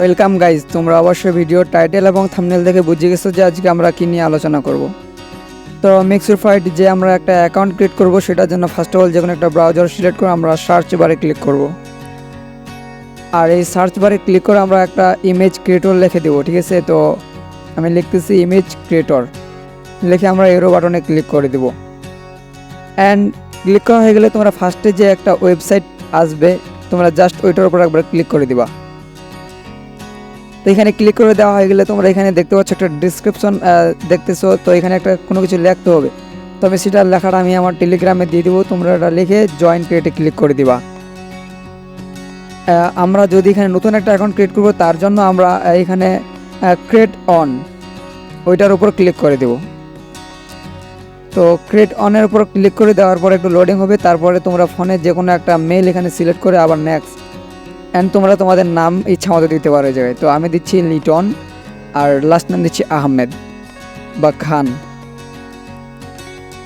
Welcome guys তোমরা অবশ্যই video title এবং থামনেল দেখে বুঝে গেছো যে আজকে আমরা কী নিয়ে আলোচনা করব। তো মিক্সর ফাইট যে আমরা একটা অ্যাকাউন্ট ক্রিয়েট করব, সেটার জন্য ফার্স্ট অফ অল যে কোনো একটা ব্রাউজার সিলেক্ট করে আমরা সার্চ বারে ক্লিক করব। আর এই সার্চ বারে ক্লিক করে আমরা একটা ইমেজ ক্রিয়েটর লিখে দেবো, ঠিক আছে? তো আমি লিখতেছি ইমেজ ক্রিয়েটর লিখে আমরা এরো বাটনে ক্লিক করে দেবো। অ্যান্ড ক্লিক করা হয়ে গেলে তোমরা ফার্স্টে যে একটা ওয়েবসাইট আসবে, তোমরা জাস্ট ওইটার উপর একবার ক্লিক করে দিবা। তো এখানে ক্লিক করে দেওয়া হয়ে গেলে তোমরা এখানে দেখতে পাচ্ছ একটা ডিসক্রিপশন দেখতেছো। তো এখানে একটা কোনো কিছু লিখতে হবে। তো আমি সেটার লেখাটা আমি আমার টেলিগ্রামে দিয়ে দেবো। তোমরা এটা লিখে জয়েন ক্রিয়েটে ক্লিক করে দিবা। আমরা যদি এখানে নতুন একটা অ্যাকাউন্ট ক্রিয়েট করব, তার জন্য আমরা এখানে ক্রিয়েট অন ওইটার উপর ক্লিক করে দেব। তো ক্রিয়েট অনের উপর ক্লিক করে দেওয়ার পর একটু লোডিং হবে। তারপরে তোমরা ফোনে যে কোনো একটা মেল এখানে সিলেক্ট করে আবার নেক্সট অ্যান্ড তোমরা তোমাদের নাম ইচ্ছা মতো দিতে পারো জায়গায়। তো আমি দিচ্ছি লিটন, আর লাস্ট নাম দিচ্ছি আহমেদ বা খান।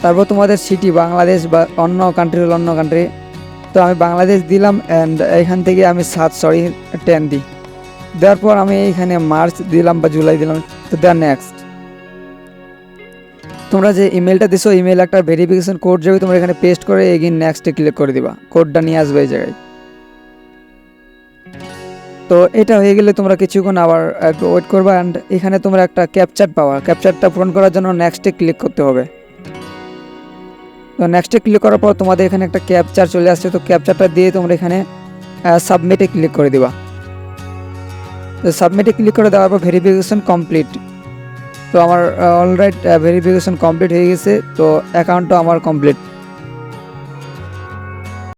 তারপর তোমাদের সিটি বাংলাদেশ বা অন্য কান্ট্রি হলো অন্য কান্ট্রি তো আমি বাংলাদেশ দিলাম অ্যান্ড এখান থেকে আমি সাত সরি টেন দিই দেওয়ার পর আমি এইখানে মার্চ দিলাম বা জুলাই দিলাম। তো দেওয়ার নেক্সট তোমরা যে ইমেলটা দিছো ইমেল একটা ভেরিফিকেশন কোড যাবে তোমরা এখানে পেস্ট করে এগিন নেক্সটে ক্লিক করে দিবা। কোডটা নিয়ে আসবে এই জায়গায়। তো এটা হয়ে গেলে তোমরা কিছুক্ষণ আবার একটু ওয়েট করবে অ্যান্ড এখানে তোমরা একটা ক্যাপচার পাওয়া। ক্যাপচারটা পূরণ করার জন্য নেক্সটে ক্লিক করতে হবে। তো নেক্সটে ক্লিক করার পর তোমাদের এখানে একটা ক্যাপচার চলে আসছে। তো ক্যাপচারটা দিয়ে তোমরা এখানে সাবমিটে ক্লিক করে দিবা। তো সাবমিটে ক্লিক করে দেওয়ার পর ভেরিফিকেশন কমপ্লিট তো আমার অলরাইট ভেরিফিকেশন কমপ্লিট হয়ে গেছে। তো অ্যাকাউন্টটা আমার কমপ্লিট